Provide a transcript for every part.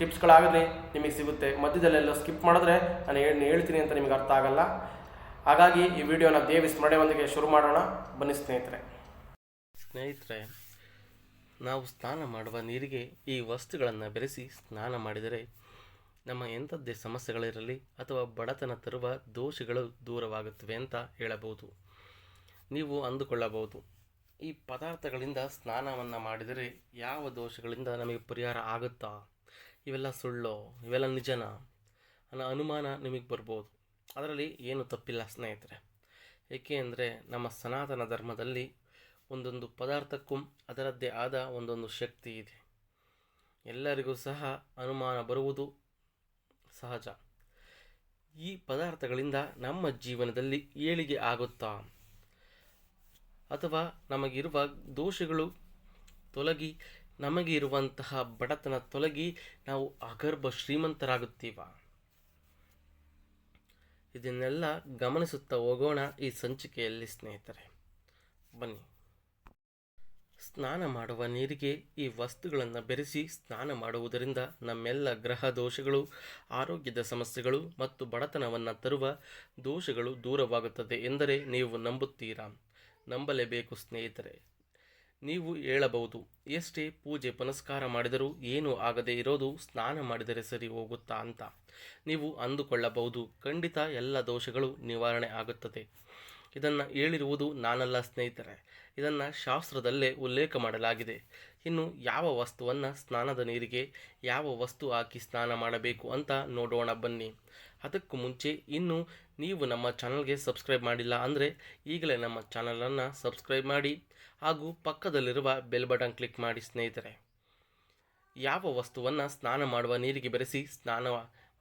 ಟಿಪ್ಸ್ಗಳಾಗಲಿ ನಿಮಗೆ ಸಿಗುತ್ತೆ. ಮಧ್ಯದಲ್ಲೆಲ್ಲ ಸ್ಕಿಪ್ ಮಾಡಿದ್ರೆ ನಾನು ಏನು ಹೇಳ್ತೀನಿ ಅಂತ ನಿಮಗೆ ಅರ್ಥ ಆಗಲ್ಲ. ಹಾಗಾಗಿ ಈ ವಿಡಿಯೋನ ದೇವಿ ಸ್ಮರಣೆಯೊಂದಿಗೆ ಶುರು ಮಾಡೋಣ. ಬನ್ನಿ ಸ್ನೇಹಿತರೆ. ಸ್ನೇಹಿತರೆ, ನಾವು ಸ್ನಾನ ಮಾಡುವ ನೀರಿಗೆ ಈ ವಸ್ತುಗಳನ್ನು ಬೆರೆಸಿ ಸ್ನಾನ ಮಾಡಿದರೆ ನಮ್ಮ ಎಂಥದ್ದೇ ಸಮಸ್ಯೆಗಳಿರಲಿ ಅಥವಾ ಬಡತನ ತರುವ ದೋಷಗಳು ದೂರವಾಗುತ್ತವೆ ಅಂತ ಹೇಳಬಹುದು. ನೀವು ಅಂದುಕೊಳ್ಳಬಹುದು. ಈ ಪದಾರ್ಥಗಳಿಂದ ಸ್ನಾನವನ್ನು ಮಾಡಿದರೆ ಯಾವ ದೋಷಗಳಿಂದ ನಮಗೆ ಪರಿಹಾರ ಆಗುತ್ತಾ? ಇವೆಲ್ಲ ಸುಳ್ಳು, ಇವೆಲ್ಲ ನಿಜನಾ ಅನ್ನೋ ಅನುಮಾನ ನಿಮಗೆ ಬರ್ಬೋದು. ಅದರಲ್ಲಿ ಏನು ತಪ್ಪಿಲ್ಲ ಸ್ನೇಹಿತರೆ. ಏಕೆ ಅಂದರೆ ನಮ್ಮ ಸನಾತನ ಧರ್ಮದಲ್ಲಿ ಒಂದೊಂದು ಪದಾರ್ಥಕ್ಕೂ ಅದರದ್ದೇ ಆದ ಒಂದೊಂದು ಶಕ್ತಿ ಇದೆ. ಎಲ್ಲರಿಗೂ ಸಹ ಅನುಮಾನ ಬರುವುದು ಸಹಜ. ಈ ಪದಾರ್ಥಗಳಿಂದ ನಮ್ಮ ಜೀವನದಲ್ಲಿ ಏಳಿಗೆ ಆಗುತ್ತಾ? ಅಥವಾ ನಮಗಿರುವ ದೋಷಗಳು ತೊಲಗಿ ನಮಗೆ ಇರುವಂತಹ ಬಡತನ ತೊಲಗಿ ನಾವು ಅಗರ್ಭ ಶ್ರೀಮಂತರಾಗುತ್ತೀವ. ಇದನ್ನೆಲ್ಲ ಗಮನಿಸುತ್ತಾ ಹೋಗೋಣ ಈ ಸಂಚಿಕೆಯಲ್ಲಿ ಸ್ನೇಹಿತರೆ. ಬನ್ನಿ. ಸ್ನಾನ ಮಾಡುವ ನೀರಿಗೆ ಈ ವಸ್ತುಗಳನ್ನು ಬೆರೆಸಿ ಸ್ನಾನ ಮಾಡುವುದರಿಂದ ನಮ್ಮೆಲ್ಲ ಗ್ರಹ ದೋಷಗಳು, ಆರೋಗ್ಯದ ಸಮಸ್ಯೆಗಳು ಮತ್ತು ಬಡತನವನ್ನು ತರುವ ದೋಷಗಳು ದೂರವಾಗುತ್ತದೆ ಎಂದರೆ ನೀವು ನಂಬುತ್ತೀರಾ? ನಂಬಲೇಬೇಕು ಸ್ನೇಹಿತರೆ. ನೀವು ಹೇಳಬಹುದು. ಎಷ್ಟೇ ಪೂಜೆ ಪುನಸ್ಕಾರ ಮಾಡಿದರೂ ಏನೂ ಆಗದೇ ಇರೋದು ಸ್ನಾನ ಮಾಡಿದರೆ ಸರಿ ಹೋಗುತ್ತಾ ಅಂತ. ನೀವು ಅಂದುಕೊಳ್ಳಬಹುದು. ಖಂಡಿತ ಎಲ್ಲ ದೋಷಗಳು ನಿವಾರಣೆ ಆಗುತ್ತದೆ. ಇದನ್ನು ಹೇಳಿರುವುದು ನಾನಲ್ಲ ಸ್ನೇಹಿತರೆ. ಇದನ್ನು ಶಾಸ್ತ್ರದಲ್ಲೇ ಉಲ್ಲೇಖ ಮಾಡಲಾಗಿದೆ. ಇನ್ನು ಯಾವ ವಸ್ತುವನ್ನು ಸ್ನಾನದ ನೀರಿಗೆ, ಯಾವ ವಸ್ತು ಹಾಕಿ ಸ್ನಾನ ಮಾಡಬೇಕು ಅಂತ ನೋಡೋಣ ಬನ್ನಿ. ಅದಕ್ಕೂ ಮುಂಚೆ ಇನ್ನು ನೀವು ನಮ್ಮ ಚಾನಲ್ಗೆ ಸಬ್ಸ್ಕ್ರೈಬ್ ಮಾಡಿಲ್ಲ ಅಂದರೆ ಈಗಲೇ ನಮ್ಮ ಚಾನಲನ್ನು ಸಬ್ಸ್ಕ್ರೈಬ್ ಮಾಡಿ ಹಾಗೂ ಪಕ್ಕದಲ್ಲಿರುವ ಬೆಲ್ ಬಟನ್ ಕ್ಲಿಕ್ ಮಾಡಿ ಸ್ನೇಹಿತರೆ. ಯಾವ ವಸ್ತುವನ್ನು ಸ್ನಾನ ಮಾಡುವ ನೀರಿಗೆ ಬೆರೆಸಿ ಸ್ನಾನ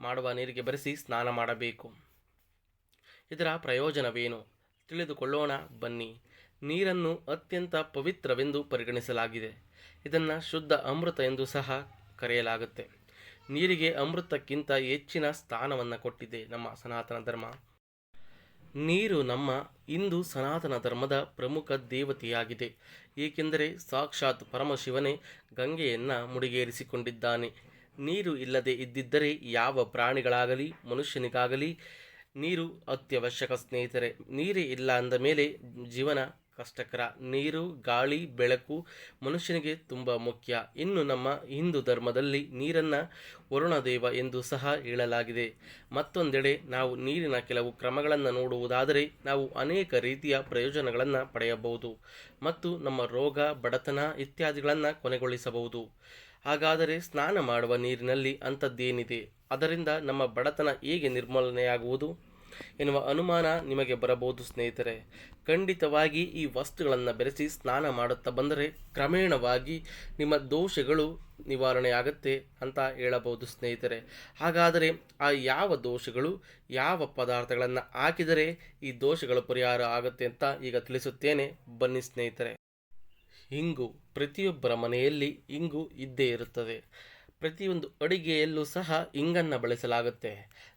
ಮಾಡುವ ನೀರಿಗೆ ಬೆರೆಸಿ ಸ್ನಾನ ಮಾಡಬೇಕು. ಇದರ ಪ್ರಯೋಜನವೇನು? ತಿಳಿದುಕೊಳ್ಳೋಣ, ಬನ್ನಿ. ನೀರನ್ನು ಅತ್ಯಂತ ಪವಿತ್ರವೆಂದು ಪರಿಗಣಿಸಲಾಗಿದೆ. ಇದನ್ನು ಶುದ್ಧ ಅಮೃತ ಎಂದು ಸಹ ಕರೆಯಲಾಗುತ್ತೆ. ನೀರಿಗೆ ಅಮೃತಕ್ಕಿಂತ ಹೆಚ್ಚಿನ ಸ್ಥಾನವನ್ನು ಕೊಟ್ಟಿದೆ ನಮ್ಮ ಸನಾತನ ಧರ್ಮ. ನೀರು ನಮ್ಮ ಇಂದು ಸನಾತನ ಧರ್ಮದ ಪ್ರಮುಖ ದೇವತೆಯಾಗಿದೆ. ಏಕೆಂದರೆ ಸಾಕ್ಷಾತ್ ಪರಮಶಿವನೇ ಗಂಗೆಯನ್ನು ಮುಡಿಗೇರಿಸಿಕೊಂಡಿದ್ದಾನೆ. ನೀರು ಇಲ್ಲದೆ ಇದ್ದಿದ್ದರೆ ಯಾವ ಪ್ರಾಣಿಗಳಾಗಲಿ, ಮನುಷ್ಯನಿಗಾಗಲಿ ನೀರು ಅತ್ಯವಶ್ಯಕ ಸ್ನೇಹಿತರೆ. ನೀರೇ ಇಲ್ಲ ಅಂದ ಮೇಲೆ ಜೀವನ ಕಷ್ಟಕರ ನೀರು, ಗಾಳಿ, ಬೆಳಕು ಮನುಷ್ಯನಿಗೆ ತುಂಬ ಮುಖ್ಯ. ಇನ್ನು ನಮ್ಮ ಹಿಂದೂ ಧರ್ಮದಲ್ಲಿ ನೀರನ್ನು ವರುಣದೇವ ಎಂದು ಸಹ ಹೇಳಲಾಗಿದೆ. ಮತ್ತೊಂದೆಡೆ ನಾವು ನೀರಿನ ಕೆಲವು ಕ್ರಮಗಳನ್ನು ನೋಡುವುದಾದರೆ ನಾವು ಅನೇಕ ರೀತಿಯ ಪ್ರಯೋಜನಗಳನ್ನು ಪಡೆಯಬಹುದು ಮತ್ತು ನಮ್ಮ ರೋಗ, ಬಡತನ ಇತ್ಯಾದಿಗಳನ್ನು ಕೊನೆಗೊಳಿಸಬಹುದು. ಹಾಗಾದರೆ ಸ್ನಾನ ಮಾಡುವ ನೀರಿನಲ್ಲಿ ಅಂಥದ್ದೇನಿದೆ? ಅದರಿಂದ ನಮ್ಮ ಬಡತನ ಹೇಗೆ ನಿರ್ಮೂಲನೆಯಾಗುವುದು? ಎನ್ನುವ ಅನುಮಾನ ನಿಮಗೆ ಬರಬಹುದು ಸ್ನೇಹಿತರೆ. ಖಂಡಿತವಾಗಿ ಈ ವಸ್ತುಗಳನ್ನು ಬೆರೆಸಿ ಸ್ನಾನ ಮಾಡುತ್ತಾ ಬಂದರೆ ಕ್ರಮೇಣವಾಗಿ ನಿಮ್ಮ ದೋಷಗಳು ನಿವಾರಣೆಯಾಗುತ್ತೆ ಅಂತ ಹೇಳಬಹುದು ಸ್ನೇಹಿತರೆ. ಹಾಗಾದರೆ ಆ ಯಾವ ದೋಷಗಳು, ಯಾವ ಪದಾರ್ಥಗಳನ್ನು ಹಾಕಿದರೆ ಈ ದೋಷಗಳು ಪರಿಹಾರ ಆಗುತ್ತೆ ಅಂತ ಈಗ ತಿಳಿಸುತ್ತೇನೆ. ಬನ್ನಿ ಸ್ನೇಹಿತರೆ. ಇಂಗು ಪ್ರತಿಯೊಬ್ಬರ ಮನೆಯಲ್ಲಿ ಇಂಗು ಇದ್ದೇ ಇರುತ್ತದೆ. ಪ್ರತಿಯೊಂದು ಅಡಿಗೆಯಲ್ಲೂ ಸಹ ಇಂಗನ್ನು ಬಳಸಲಾಗುತ್ತೆ.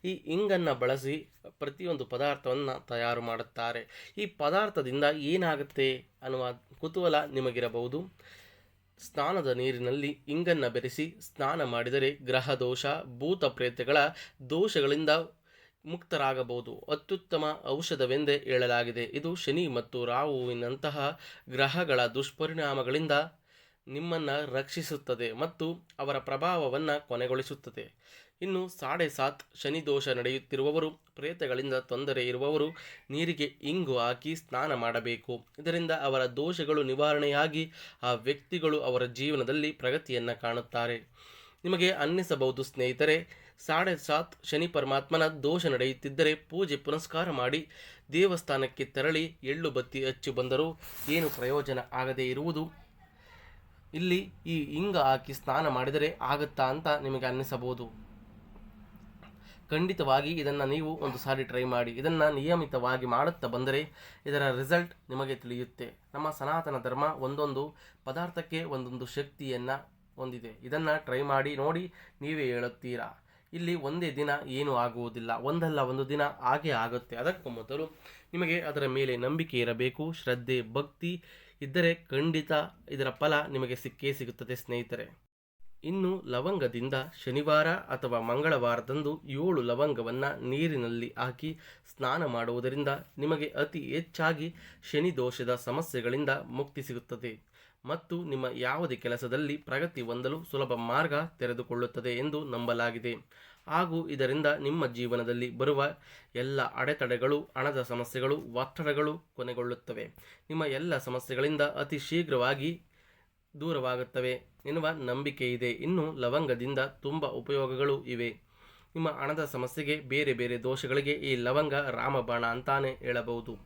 ಈ ಇಂಗನ್ನು ಬಳಸಿ ಪ್ರತಿಯೊಂದು ಪದಾರ್ಥವನ್ನು ತಯಾರು ಮಾಡುತ್ತಾರೆ. ಈ ಪದಾರ್ಥದಿಂದ ಏನಾಗುತ್ತೆ ಅನ್ನುವ ಕುತೂಹಲ ನಿಮಗಿರಬಹುದು. ಸ್ನಾನದ ನೀರಿನಲ್ಲಿ ಇಂಗನ್ನು ಬೆರೆಸಿ ಸ್ನಾನ ಮಾಡಿದರೆ ಗ್ರಹ ದೋಷ, ಭೂತ ಪ್ರೇತಗಳ ದೋಷಗಳಿಂದ ಮುಕ್ತರಾಗಬಹುದು. ಅತ್ಯುತ್ತಮ ಔಷಧವೆಂದೇ ಹೇಳಲಾಗಿದೆ. ಇದು ಶನಿ ಮತ್ತು ರಾಹುವಿನಂತಹ ಗ್ರಹಗಳ ದುಷ್ಪರಿಣಾಮಗಳಿಂದ ನಿಮ್ಮನ್ನು ರಕ್ಷಿಸುತ್ತದೆ ಮತ್ತು ಅವರ ಪ್ರಭಾವವನ್ನು ಕೊನೆಗೊಳಿಸುತ್ತದೆ. ಇನ್ನು ಸಾಡೆ ಸಾತ್ ಶನಿ ದೋಷ ನಡೆಯುತ್ತಿರುವವರು, ಪ್ರೇತಗಳಿಂದ ತೊಂದರೆ ಇರುವವರು, ನೀರಿಗೆ ಇಂಗು ಹಾಕಿ ಸ್ನಾನ ಮಾಡಬೇಕು. ಇದರಿಂದ ಅವರ ದೋಷಗಳು ನಿವಾರಣೆಯಾಗಿ ಆ ವ್ಯಕ್ತಿಗಳು ಅವರ ಜೀವನದಲ್ಲಿ ಪ್ರಗತಿಯನ್ನು ಕಾಣುತ್ತಾರೆ. ನಿಮಗೆ ಅನ್ನಿಸಬಹುದು ಸ್ನೇಹಿತರೆ, ಸಾಡೆ ಸಾತ್ ಶನಿ ಪರಮಾತ್ಮನ ದೋಷ ನಡೆಯುತ್ತಿದ್ದರೆ ಪೂಜೆ ಪುನಸ್ಕಾರ ಮಾಡಿ ದೇವಸ್ಥಾನಕ್ಕೆ ತೆರಳಿ ಎಳ್ಳು ಬತ್ತಿ ಹಚ್ಚಿ ಬಂದರೂ ಏನು ಪ್ರಯೋಜನ ಆಗದೇ ಇರುವುದು ಇಲ್ಲಿ ಈ ಇಂಗ ಹಾಕಿ ಸ್ನಾನ ಮಾಡಿದರೆ ಆಗುತ್ತಾ ಅಂತ ನಿಮಗೆ ಅನ್ನಿಸಬಹುದು. ಖಂಡಿತವಾಗಿ ಇದನ್ನು ನೀವು ಒಂದು ಸಾರಿ ಟ್ರೈ ಮಾಡಿ, ಇದನ್ನು ನಿಯಮಿತವಾಗಿ ಮಾಡುತ್ತಾ ಬಂದರೆ ಇದರ ರಿಸಲ್ಟ್ ನಿಮಗೆ ತಿಳಿಯುತ್ತೆ. ನಮ್ಮ ಸನಾತನ ಧರ್ಮ ಒಂದೊಂದು ಪದಾರ್ಥಕ್ಕೆ ಒಂದೊಂದು ಶಕ್ತಿಯನ್ನು ಹೊಂದಿದೆ. ಇದನ್ನು ಟ್ರೈ ಮಾಡಿ ನೋಡಿ ನೀವೇ ಹೇಳುತ್ತೀರಾ? ಇಲ್ಲಿ ಒಂದೇ ದಿನ ಏನೂ ಆಗುವುದಿಲ್ಲ. ಒಂದಲ್ಲ, ಒಂದು ದಿನ ಹಾಗೆ ಆಗುತ್ತೆ. ಅದಕ್ಕೂ ಮೊದಲು ನಿಮಗೆ ಅದರ ಮೇಲೆ ನಂಬಿಕೆ ಇರಬೇಕು. ಶ್ರದ್ಧೆ, ಭಕ್ತಿ ಇದ್ದರೆ ಖಂಡಿತ ಇದರ ಫಲ ನಿಮಗೆ ಸಿಕ್ಕೇ ಸಿಗುತ್ತದೆ ಸ್ನೇಹಿತರೆ. ಇನ್ನು ಲವಂಗದಿಂದ ಶನಿವಾರ ಅಥವಾ ಮಂಗಳವಾರದಂದು ಏಳು ಲವಂಗವನ್ನು ನೀರಿನಲ್ಲಿ ಹಾಕಿ ಸ್ನಾನ ಮಾಡುವುದರಿಂದ ನಿಮಗೆ ಅತಿ ಹೆಚ್ಚಾಗಿ ಶನಿ ದೋಷದ ಸಮಸ್ಯೆಗಳಿಂದ ಮುಕ್ತಿ ಸಿಗುತ್ತದೆ ಮತ್ತು ನಿಮ್ಮ ಯಾವುದೇ ಕೆಲಸದಲ್ಲಿ ಪ್ರಗತಿ ಹೊಂದಲು ಸುಲಭ ಮಾರ್ಗ ತೆರೆದುಕೊಳ್ಳುತ್ತದೆ ಎಂದು ನಂಬಲಾಗಿದೆ. ಹಾಗೂ ಇದರಿಂದ ನಿಮ್ಮ ಜೀವನದಲ್ಲಿ ಬರುವ ಎಲ್ಲ ಅಡೆತಡೆಗಳು, ಹಣದ ಸಮಸ್ಯೆಗಳು, ಒತ್ತಡಗಳು ಕೊನೆಗೊಳ್ಳುತ್ತವೆ. ನಿಮ್ಮ ಎಲ್ಲ ಸಮಸ್ಯೆಗಳಿಂದ ಅತಿ ಶೀಘ್ರವಾಗಿ ದೂರವಾಗುತ್ತವೆ. ಎನ್ನುವ ನಂಬಿಕೆ ಇದೆ. ಇನ್ನು ಲವಂಗದಿಂದ ತುಂಬ ಉಪಯೋಗಗಳು ಇವೆ. ನಿಮ್ಮ ಹಣದ ಸಮಸ್ಯೆಗೆ ಬೇರೆ ಬೇರೆ ದೋಷಗಳಿಗೆ ಈ ಲವಂಗ ರಾಮಬಾಣ ಅಂತಾನೆ ಹೇಳಬಹುದು.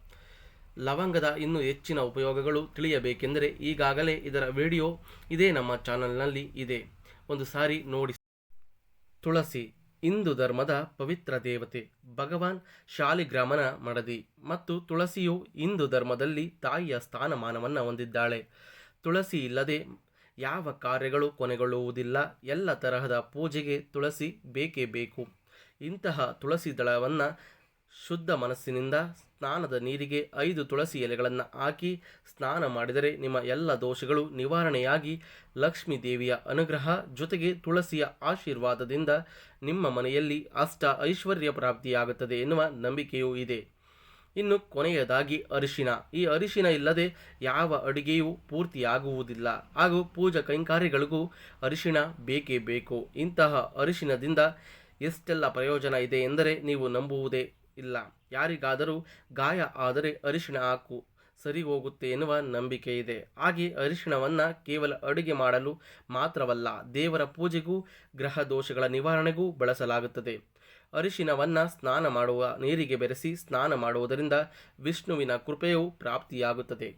ಲವಂಗದ ಇನ್ನೂ ಹೆಚ್ಚಿನ ಉಪಯೋಗಗಳು ತಿಳಿಯಬೇಕೆಂದರೆ ಈಗಾಗಲೇ ಇದರ ವಿಡಿಯೋ ಇದೇ ನಮ್ಮ ಚಾನಲ್ನಲ್ಲಿ ಇದೆ. ಒಂದು ಸಾರಿ ನೋಡಿ. ತುಳಸಿ, ಹಿಂದೂ ಧರ್ಮದ ಪವಿತ್ರ ದೇವತೆ, ಭಗವಾನ್ ಶಾಲಿಗ್ರಾಮನ ಮಡದಿ ಮತ್ತು ತುಳಸಿಯು ಹಿಂದೂ ಧರ್ಮದಲ್ಲಿ ತಾಯಿಯ ಸ್ಥಾನಮಾನವನ್ನು ಹೊಂದಿದ್ದಾಳೆ. ತುಳಸಿ ಇಲ್ಲದೆ ಯಾವ ಕಾರ್ಯಗಳು ಕೊನೆಗೊಳ್ಳುವುದಿಲ್ಲ. ಎಲ್ಲ ತರಹದ ಪೂಜೆಗೆ ತುಳಸಿ ಬೇಕೇ ಬೇಕು. ಇಂತಹ ತುಳಸಿ ದಳವನ್ನು ಶುದ್ಧ ಮನಸ್ಸಿನಿಂದ ಸ್ನಾನದ ನೀರಿಗೆ ಐದು ತುಳಸಿ ಎಲೆಗಳನ್ನು ಹಾಕಿ ಸ್ನಾನ ಮಾಡಿದರೆ ನಿಮ್ಮ ಎಲ್ಲ ದೋಷಗಳು ನಿವಾರಣೆಯಾಗಿ ಲಕ್ಷ್ಮೀ ದೇವಿಯ ಅನುಗ್ರಹ ಜೊತೆಗೆ ತುಳಸಿಯ ಆಶೀರ್ವಾದದಿಂದ ನಿಮ್ಮ ಮನೆಯಲ್ಲಿ ಅಷ್ಟ ಐಶ್ವರ್ಯ ಪ್ರಾಪ್ತಿಯಾಗುತ್ತದೆ ಎನ್ನುವ ನಂಬಿಕೆಯೂ ಇದೆ. ಇನ್ನು ಕೊನೆಯದಾಗಿ ಅರಿಶಿನ. ಈ ಅರಿಶಿನ ಇಲ್ಲದೆ ಯಾವ ಅಡುಗೆಯೂ ಪೂರ್ತಿಯಾಗುವುದಿಲ್ಲ. ಹಾಗೂ ಪೂಜಾ ಕೈಂಕಾರ್ಯಗಳಿಗೂ ಅರಿಶಿಣ ಬೇಕೇ ಬೇಕು. ಇಂತಹ ಅರಿಶಿನದಿಂದ ಎಷ್ಟೆಲ್ಲ ಪ್ರಯೋಜನ ಇದೆ ಎಂದರೆ ನೀವು ನಂಬುವುದೇ ಇಲ್ಲ. ಯಾರಿಗಾದರೂ ಗಾಯ ಆದರೆ ಅರಿಶಿಣ ಹಾಕು. ಸರಿ ಹೋಗುತ್ತೆ ಎನ್ನುವ ನಂಬಿಕೆ ಇದೆ. ಹಾಗೆ ಅರಿಶಿಣವನ್ನು ಕೇವಲ ಅಡುಗೆ ಮಾಡಲು ಮಾತ್ರವಲ್ಲ ದೇವರ ಪೂಜೆಗೂ, ಗ್ರಹ ದೋಷಗಳ ನಿವಾರಣೆಗೂ ಬಳಸಲಾಗುತ್ತದೆ. ಅರಿಶಿನವನ್ನು ಸ್ನಾನ ಮಾಡುವ ನೀರಿಗೆ ಬೆರೆಸಿ ಸ್ನಾನ ಮಾಡುವುದರಿಂದ ವಿಷ್ಣುವಿನ ಕೃಪೆಯು ಪ್ರಾಪ್ತಿಯಾಗುತ್ತದೆ.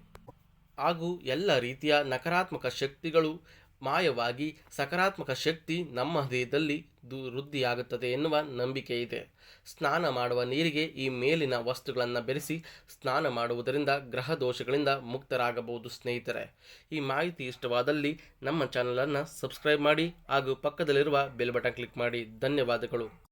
ಹಾಗೂ ಎಲ್ಲ ರೀತಿಯ ನಕಾರಾತ್ಮಕ ಶಕ್ತಿಗಳು ಮಾಯವಾಗಿ ಸಕಾರಾತ್ಮಕ ಶಕ್ತಿ ನಮ್ಮ ಹೃದಯದಲ್ಲಿ ದು, ವೃದ್ಧಿಯಾಗುತ್ತದೆ ಎನ್ನುವ ನಂಬಿಕೆ ಇದೆ ಸ್ನಾನ ಮಾಡುವ ನೀರಿಗೆ ಈ ಮೇಲಿನ ವಸ್ತುಗಳನ್ನು ಬೆರೆಸಿ ಸ್ನಾನ ಮಾಡುವುದರಿಂದ ಗ್ರಹ ದೋಷಗಳಿಂದ ಮುಕ್ತರಾಗಬಹುದು ಸ್ನೇಹಿತರೆ. ಈ ಮಾಹಿತಿ ಇಷ್ಟವಾದಲ್ಲಿ ನಮ್ಮ ಚಾನಲನ್ನು ಸಬ್ಸ್ಕ್ರೈಬ್ ಮಾಡಿ ಹಾಗೂ ಪಕ್ಕದಲ್ಲಿರುವ ಬೆಲ್ ಬಟನ್ ಕ್ಲಿಕ್ ಮಾಡಿ. ಧನ್ಯವಾದಗಳು.